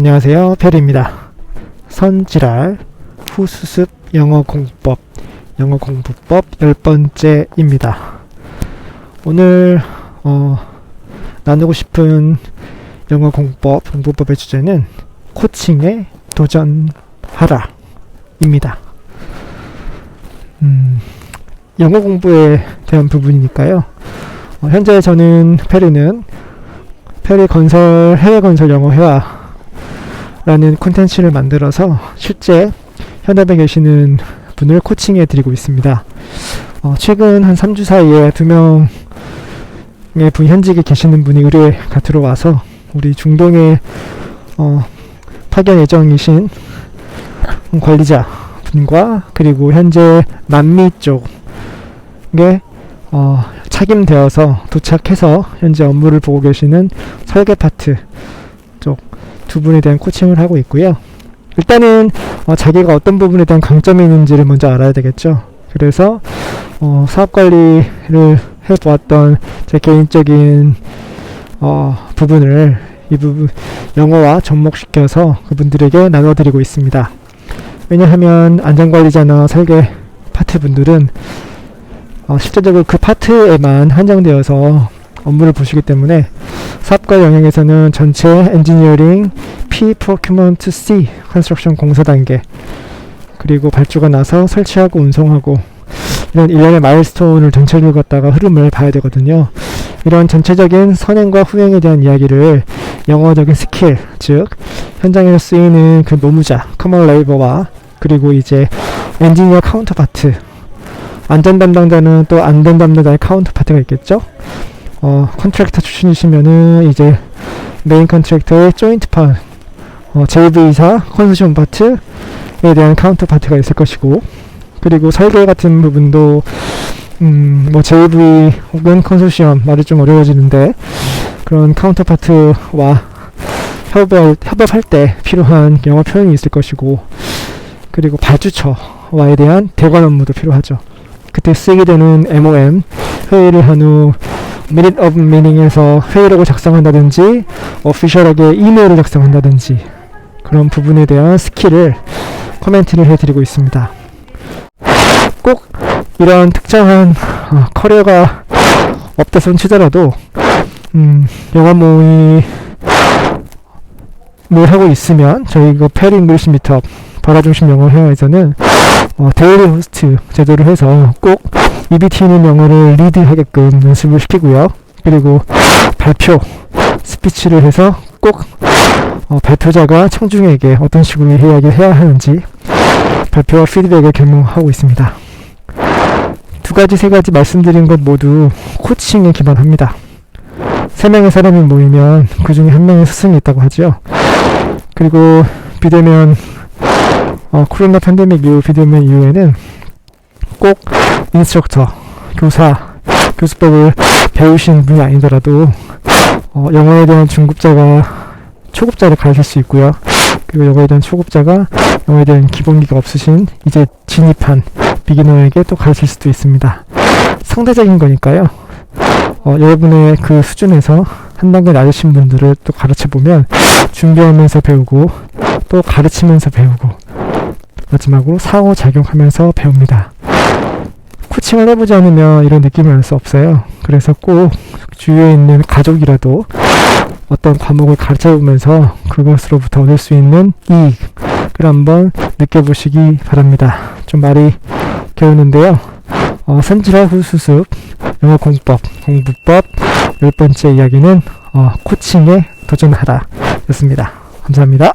안녕하세요. 페리입니다. 선지랄 후수습 영어 공부법 영어 공부법 열 번째입니다. 오늘 어, 나누고 싶은 영어 공부법 공부법의 주제는 코칭에 도전하라 입니다. 음, 영어 공부에 대한 부분이니까요. 어, 현재 저는 페리는 페리 건설 해외 건설 영어 회화 라는 콘텐츠를 만들어서 실제 현업에 계시는 분을 코칭해 드리고 있습니다. 어, 최근 한 3주 사이에 두 명의 분 현직에 계시는 분이 의뢰가 들어와서 우리 중동에 어, 파견 예정이신 관리자 분과 그리고 현재 남미 쪽에 어, 착임되어서 도착해서 현재 업무를 보고 계시는 설계 파트 쪽 두 분에 대한 코칭을 하고 있고요. 일단은 어, 자기가 어떤 부분에 대한 강점이 있는지를 먼저 알아야 되겠죠. 그래서 어, 사업 관리를 해보았던 제 개인적인 어, 부분을 이 부분 영어와 접목시켜서 그분들에게 나눠드리고 있습니다. 왜냐하면 안전관리자나 설계 파트 분들은 어, 실제적으로 그 파트에만 한정되어서 업무를 보시기 때문에 사업과 영역에서는 전체 엔지니어링 P 프로큐먼트 C 컨스트럭션 공사 단계 그리고 발주가 나서 설치하고 운송하고 이런 일련의 마일스톤을 전체를 갖다가 흐름을 봐야 되거든요. 이런 전체적인 선행과 후행에 대한 이야기를 영어적인 스킬, 즉 현장에서 쓰이는 그 노무자, 커먼 레이버와 그리고 이제 엔지니어 카운터파트 안전 담당자는 또 안전 담당자의 카운터파트가 있겠죠. 어, 컨트랙터 출신이시면은 이제 메인 컨트랙터의 조인트 파 어, JV사 컨소시엄 파트에 대한 카운터 파트가 있을 것이고 그리고 설계 같은 부분도 음, 뭐 JV 혹은 컨소시엄 말이 좀 어려워지는데 그런 카운터 파트와 협업, 협업할 때 필요한 영어 표현이 있을 것이고 그리고 발주처와에 대한 대관 업무도 필요하죠. 그때 쓰게 되는 MOM 회의를 한 후 minute of meeting에서 회의록을 작성한다든지 오피셜하게 이메일을 작성한다든지 그런 부분에 대한 스킬을 코멘트를 해드리고 있습니다. 꼭 이런 특정한 어, 커리어가 없다 손 치더라도 음, 영어 모임을 하고 있으면 저희 그 페리 잉글리시 미트업 발화중심 영어 회화에서는 어, 데일리 호스트 제도를 해서 꼭 튀는 영어를 리드하게끔 연습을 시키고요. 그리고 발표 스피치를 해서 꼭 어, 발표자가 청중에게 어떤 식으로 이야기를 해야 하는지 발표와 피드백을 개몽하고 있습니다. 두 가지 세 가지 말씀드린 것 모두 코칭에 기반합니다. 세 명의 사람이 모이면 그 중에 한 명의 스승이 있다고 하죠. 그리고 비대면 어, 코로나 팬데믹 이후 비대면 이후에는 꼭 인스트럭터, 교사, 교수법을 배우신 분이 아니더라도 어, 영어에 대한 중급자가 초급자를 가르칠 수 있고요. 그리고 영어에 대한 초급자가 영어에 대한 기본기가 없으신 이제 진입한 비기너에게 또 가르칠 수도 있습니다. 상대적인 거니까요. 어, 여러분의 그 수준에서 한 단계 낮으신 분들을 또 가르쳐 보면 준비하면서 배우고 또 가르치면서 배우고 마지막으로 상호작용하면서 배웁니다. 코칭을 해보지 않으면 이런 느낌을 알 수 없어요. 그래서 꼭 주위에 있는 가족이라도 어떤 과목을 가르쳐 보면서 그것으로부터 얻을 수 있는 이익을 한번 느껴보시기 바랍니다. 좀 말이 겨우는데요. 어, 선지라 후수습 영어 공부법 공부법 열 번째 이야기는 어, 코칭에 도전하라 였습니다. 감사합니다.